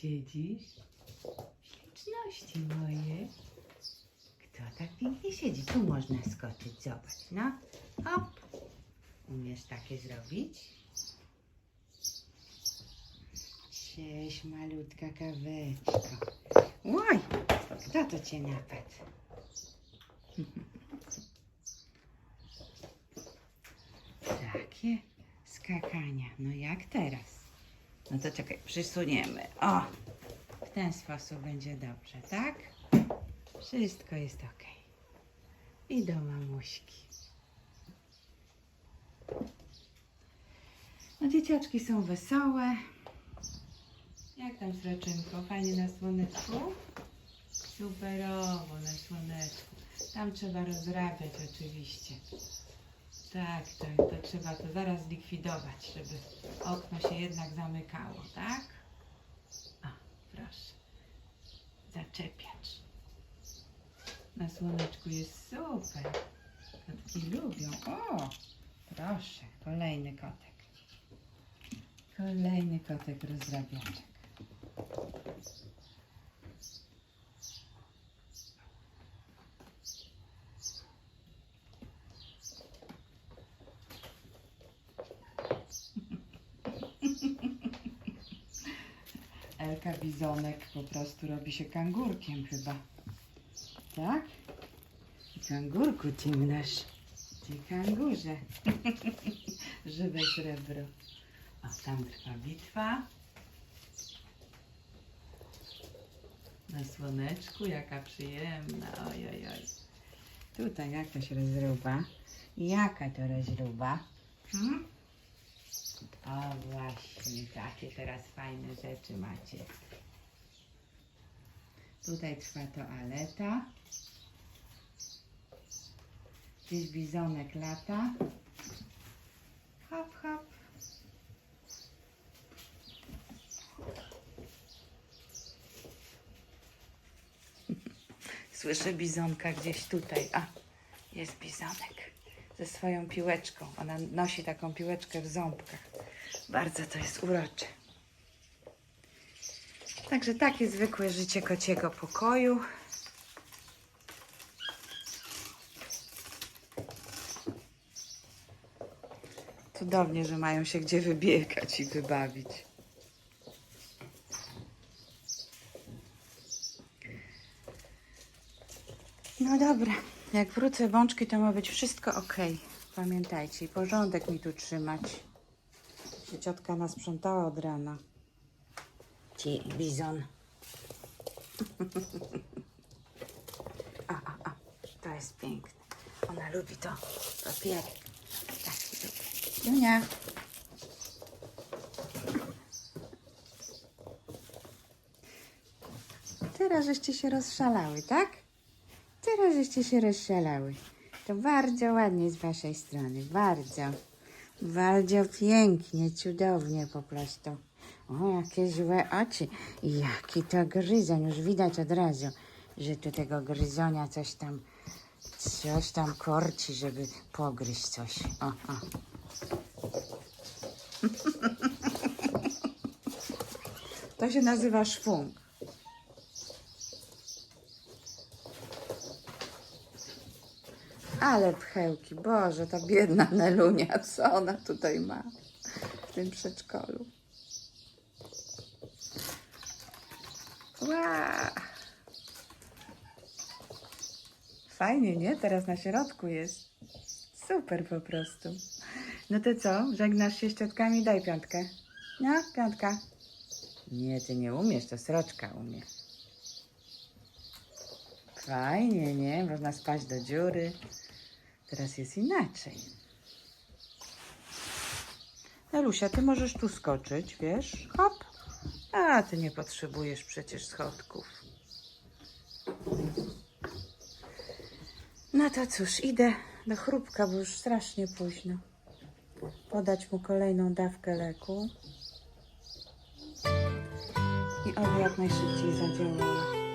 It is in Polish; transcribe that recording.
siedzisz? Śliczności moje. Kto tak pięknie siedzi? Tu można skoczyć, zobacz, no. Hop. Umiesz takie zrobić? Cześć, malutka kaweczko. Oj, kto to cię napadł? Takie skakania. No jak teraz? No to czekaj, przysuniemy. O! W ten sposób będzie dobrze, tak? Wszystko jest ok. I do mamuśki. No dzieciaczki są wesołe. Jak tam sroczynko? Fajnie na słoneczku? Superowo na słoneczku. Tam trzeba rozrabiać oczywiście. Tak, tak, to trzeba to zaraz zlikwidować, żeby okno się jednak zamykało, tak? O, proszę. Zaczepiacz. Na słoneczku jest super. Kotki lubią. O, proszę, kolejny kotek. Kolejny kotek rozrabiaczek. Elka Bizonek po prostu robi się kangurkiem chyba. Tak? Kangurku ty nasz. Ty kangurze. Żywe srebro. O, tam trwa bitwa. Na słoneczku, jaka przyjemna. Oj, oj, oj. Tutaj jakaś rozruba. Jaka to rozruba? Hmm? O właśnie, takie teraz fajne rzeczy macie. Tutaj trwa toaleta. Gdzieś bizonek lata. Hop, hop. Słyszę bizonka gdzieś tutaj. A, jest bizonek ze swoją piłeczką. Ona nosi taką piłeczkę w ząbkach. Bardzo to jest urocze. Także takie zwykłe życie kociego pokoju. Cudownie, że mają się gdzie wybiegać i wybawić. No dobra, jak wrócę bączki, to ma być wszystko ok. Pamiętajcie, i porządek mi tu trzymać. Się ciotka nasprzątała od rana. Ci bizon. A, a, a, to jest piękne. Ona lubi to papierek. Taki lubi. Junia. Teraz żeście się rozszalały, tak? Teraz żeście się rozszalały. To bardzo ładnie z waszej strony, bardzo. Bardzo pięknie, cudownie po prostu. O, jakie złe oczy. Jaki to gryzoń. Już widać od razu, że tu tego gryzonia coś tam, coś tam korci, żeby pogryźć coś. O, o. To się nazywa szwung. Ale pchełki, Boże, ta biedna Nelunia, co ona tutaj ma w tym przedszkolu? Ła! Fajnie, nie? Teraz na środku jest. Super po prostu. No to co? Żegnasz się z ciotkami? Daj piątkę. No, piątka. Nie, ty nie umiesz, to sroczka umie. Fajnie, nie? Można spać do dziury. Teraz jest inaczej. Nelusia, ty możesz tu skoczyć, wiesz? Hop. A, ty nie potrzebujesz przecież schodków. No to cóż, idę do chrupka, bo już strasznie późno. Podać mu kolejną dawkę leku. I oby jak najszybciej zadziałała.